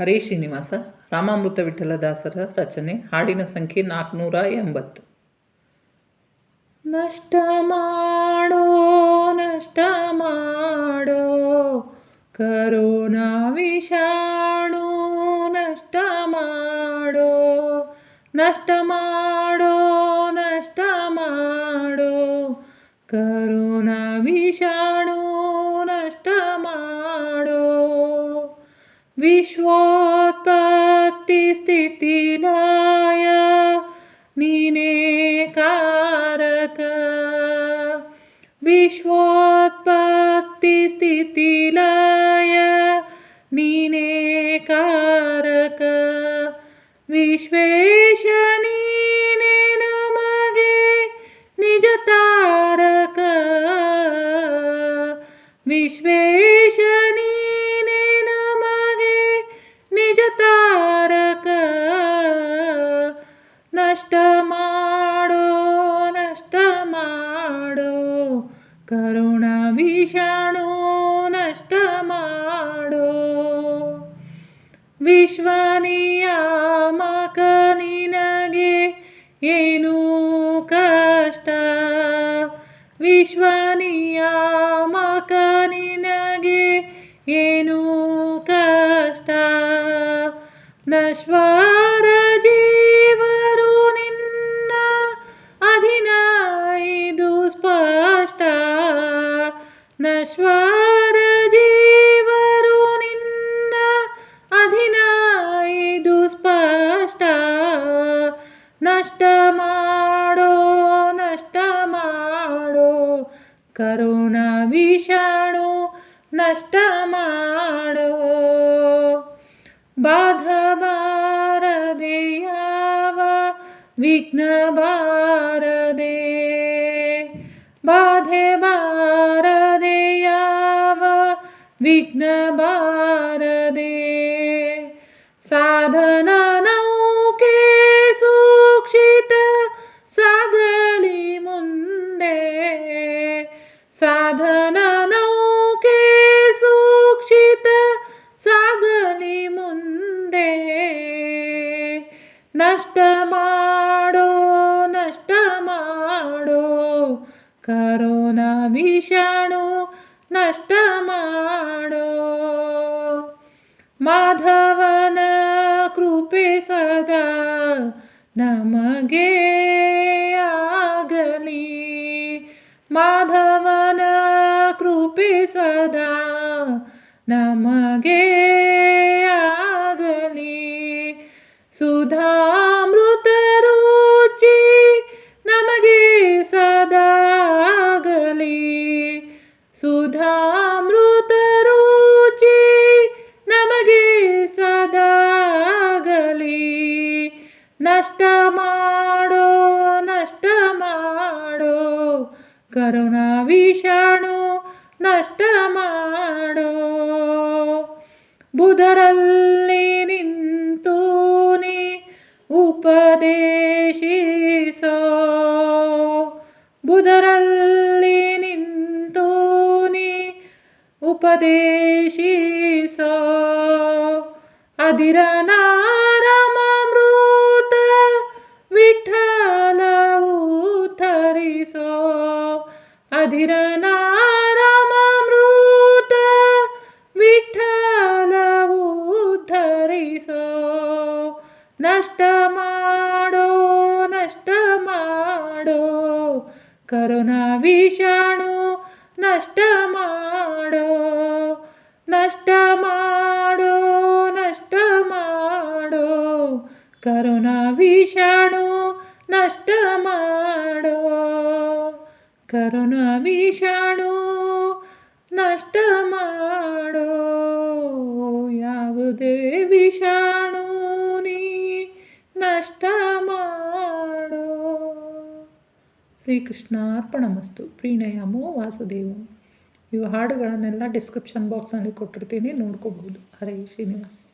ಹರೇ ಶ್ರೀನಿವಾಸ, ರಾಮಾಮೃತ ವಿಠಲದಾಸರ ರಚನೆ, ಹಾಡಿನ ಸಂಖ್ಯೆ ನಾಲ್ಕುನೂರ ಎಂಬತ್ತು. ನಷ್ಟ ಮಾಡೋ ನಷ್ಟ ಮಾಡೋ, ಕರೋನಾ ವಿಷಾಣು, ನಷ್ಟ ಮಾಡೋ ನಷ್ಟ ಮಾಡೋ ನಷ್ಟ ಮಾಡೋ, ಕರೋನಾ ವಿಷಾಣು, ನಷ್ಟ ಮಾಡೋ. ವಿಶ್ವೋತ್ಪತ್ತಿ ವಿಶ್ವೋತ್ಪತ್ತಿ ಸ್ಥಿತಿಲಯ ನೀನೇ ಕಾರಕ. ವಿಶ್ವೇಶ ನೀನೇ ನಮಗೆ ನಿಜ ತಾರಕ. ವಿಶ್ವೇಶ ನೀನೇ ನಮಗೆ ಕರುಣ ವಿಷಾಣು ನಷ್ಟ ಮಾಡೋ. ವಿಶ್ವನಿಯಾಮಕ ನಿನಗೆ ಏನು ಕಷ್ಟ. ವಿಶ್ವನಿಯಾಮಕ ನಿನಗೆ ಏನು ಕಷ್ಟ. ನಶ್ವರ ಸ್ಪಷ್ಟ ನಶ್ವರ ಜೀವರು ನಿನ್ನ ಅಧಿನ ಇದು ಸ್ಪಷ್ಟ ನಷ್ಟ ಮಾಡೋ ನಷ್ಟ ಮಾಡೋ, ಕರುಣ ವಿಷಾಣು ನಷ್ಟ ಮಾಡೋ. ಬಾಧ ಬಾರದೆ ಯಾವ ವಿಘ್ನ ಬಾರದೆ ಬಾಧೆ ಬಾರದೆ ಯಾವ ವಿಘ್ನ ಬಾರದೆ ಸಾಧನ ನೌಕೆ ಸೂಕ್ಷಿತ ಸಾಗಲಿ ಮುಂದೆ ಸಾಧನ ನೌಕೆ ಸೂಕ್ಷಿತ ಸಾಗಲಿ ಮುಂದೆ ನಷ್ಟ ಮಾಡೋ ನಷ್ಟ ಮಾಡೋ ಕರೋನಾ ವಿಷಾಣು ನಷ್ಟ ಮಾಡೋ ಮಾಧವನ ಕೃಪೆ ಸದಾ ನಮಗೆ ಆಗಲಿ ಮಾಧವನ ಕೃಪೆ ಸದಾ ನಷ್ಟ ಮಾಡೋ ನಷ್ಟ ಮಾಡೋ. ಕರುಣಾ ವಿಷಾಣು ನಷ್ಟ ಮಾಡೋ. ಬುಧರಲ್ಲಿ ನಿಂತು ನೀ ಉಪದೇಶಿಸೋ. ಬುಧರಲ್ಲಿ ನಿಂತು ನೀ ಉಪದೇಶಿಸೋ. ಅದಿರ ಅಧಿರ ನಾರಮಾಮೃತ ವಿಠಲವು ಧರಿಸೋ ನಷ್ಟ ಮಾಡೋ ನಷ್ಟ ಮಾಡೋ. ಕರುಣ ವಿಷಾಣು ನಷ್ಟ ಮಾಡೋ ಕರುಣಾ ವಿಷಾಣು ನಷ್ಟ ಮಾಡೋ ಯಾವುದೇ ವಿಷಾಣು ನೀ ನಷ್ಟ ಮಾಡೋ. ಶ್ರೀಕೃಷ್ಣ ಅರ್ಪಣಮಸ್ತು ಪ್ರೀಣಯಾಮೋ ವಾಸುದೇವ. ಇವು ಹಾಡುಗಳನ್ನೆಲ್ಲ ಡಿಸ್ಕ್ರಿಪ್ಷನ್ ಬಾಕ್ಸಲ್ಲಿ ಕೊಟ್ಟಿರ್ತೀನಿ ನೋಡ್ಕೋಬಹುದು ಹರೇ ಶ್ರೀನಿವಾಸ.